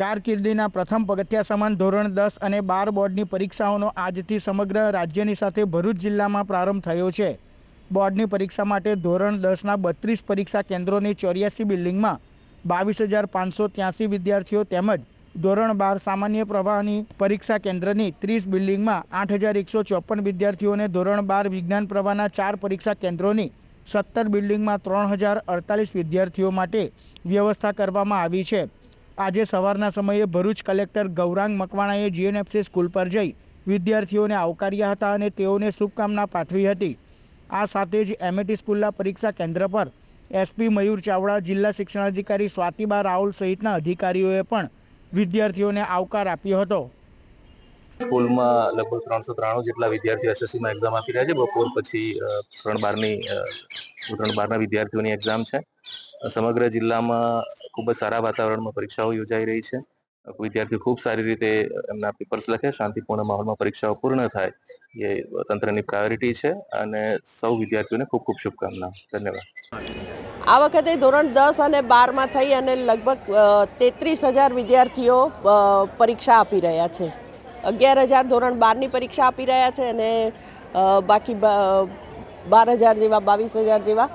કારકિર્દીના પ્રથમ પગથિયા સમાન ધોરણ દસ અને બાર બોર્ડની પરીક્ષાઓનો આજથી સમગ્ર રાજ્યની સાથે ભરૂચ જિલ્લામાં પ્રારંભ થયો છે. બોર્ડની પરીક્ષા માટે ધોરણ દસના બત્રીસ પરીક્ષા કેન્દ્રોની ચોર્યાસી બિલ્ડિંગમાં બાવીસ હજાર પાંચસો ત્યાંસી વિદ્યાર્થીઓ તેમજ ધોરણ બાર સામાન્ય પ્રવાહની પરીક્ષા કેન્દ્રની ત્રીસ બિલ્ડિંગમાં આઠ હજાર એકસો ચોપન વિદ્યાર્થીઓને ધોરણ બાર વિજ્ઞાન પ્રવાહના ચાર પરીક્ષા કેન્દ્રોની સત્તર બિલ્ડિંગમાં ત્રણ હજાર અડતાલીસ વિદ્યાર્થીઓ માટે વ્યવસ્થા કરવામાં આવી છે. આજે સવારના સમયે ભરૂચ કલેક્ટર ગૌરાંગ મકવાણાએ જીએનએફસી સ્કૂલ પર જઈ વિદ્યાર્થીઓને આવકાર્યા હતા અને તેઓને શુભકામના પાઠવી હતી. આ સાથે જ એમએટી સ્કૂલના પરીક્ષા કેન્દ્ર પર એસપી મયુર ચાવડા, જિલ્લા શિક્ષણાધિકારી સ્વાતિબા રાહુલ સહિતના અધિકારીઓએ પણ વિદ્યાર્થીઓને આવકાર આપ્યો હતો. સ્કૂલમાં લગભગ ત્રણસો ત્રાણું જેટલા વિદ્યાર્થીઓ એસએસસીમાં એક્ઝામ આપી રહ્યા છે. બપોર પછી ત્રણ બારની ત્રણ બારના વિદ્યાર્થીઓની એક્ઝામ છે. સમગ્ર જિલ્લામાં ખૂબ જ સારા વાતાવરણમાં પરીક્ષાઓ યોજાઈ રહી છે. વિદ્યાર્થીઓ ખૂબ સારી રીતે એમના પેપર્સ લખે, શાંતિપૂર્ણ માહોલમાં પરીક્ષાઓ પૂર્ણ થાય. એ તંત્રની પ્રાયોરિટી છે અને સૌ વિદ્યાર્થીઓને ખૂબ ખૂબ શુભકામના ધન્યવાદ. આ વખતે ધોરણ દસ અને બારમાં થઈ અને લગભગ તેત્રીસ હજાર વિદ્યાર્થીઓ પરીક્ષા આપી રહ્યા છે. અગિયાર હજાર ધોરણ બારની પરીક્ષા આપી રહ્યા છે અને બાકી બાર હજાર જેવા, બાવીસ હજાર જેવા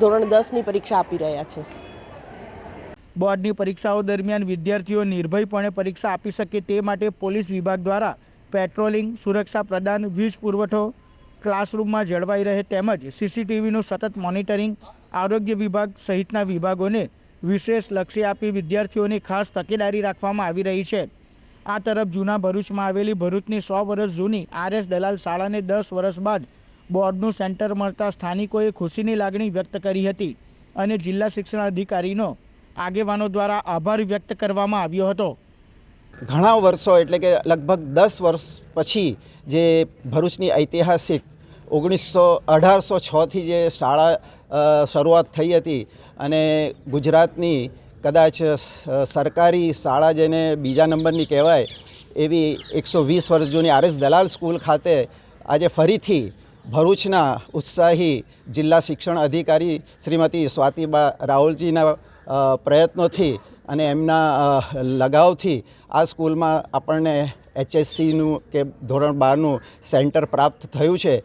ધોરણ દસની પરીક્ષા આપી રહ્યા છે. બોર્ડની પરીક્ષાઓ દરમિયાન વિદ્યાર્થીઓ નિર્ભયપણે પરીક્ષા આપી શકે તે માટે પોલીસ વિભાગ દ્વારા પેટ્રોલિંગ, સુરક્ષા પ્રદાન, વીજ પુરવઠો, ક્લાસરૂમમાં જળવાઈ રહે તેમજ સીસીટીવીનું સતત મોનિટરિંગ આરોગ્ય વિભાગ સહિતના વિભાગોને વિશેષ લક્ષ્ય આપી વિદ્યાર્થીઓની ખાસ તકેદારી રાખવામાં આવી રહી છે. આ તરફ જૂના ભરૂચમાં આવેલી ભરૂચની સો વર્ષ જૂની આરએસ દલાલ શાળાને દસ વર્ષ બાદ બોર્ડનું સેન્ટર મળતા સ્થાનિકોએ ખુશીની લાગણી વ્યક્ત કરી હતી અને જિલ્લા શિક્ષણ અધિકારીનો આગેવાનો દ્વારા આભાર વ્યક્ત કરવામાં આવ્યો હતો. ઘણા વર્ષો એટલે કે લગભગ દસ વર્ષ પછી જે ભરૂચની ઐતિહાસિક ઓગણીસો અઢારસો છથી જે શાળા શરૂઆત થઈ હતી અને ગુજરાતની કદાચ સરકારી શાળા જેને બીજા નંબરની કહેવાય એવી એકસો વીસ વર્ષ જૂની આરએસ દલાલ સ્કૂલ ખાતે આજે ફરીથી ભરૂચના ઉત્સાહી જિલ્લા શિક્ષણ અધિકારી શ્રીમતી સ્વાતિબા રાહુલજીના પ્રયત્નોથી અને એમના લગાવથી આ સ્કૂલમાં આપણને એચએસસીનું કે ધોરણ બારનું સેન્ટર પ્રાપ્ત થયું છે.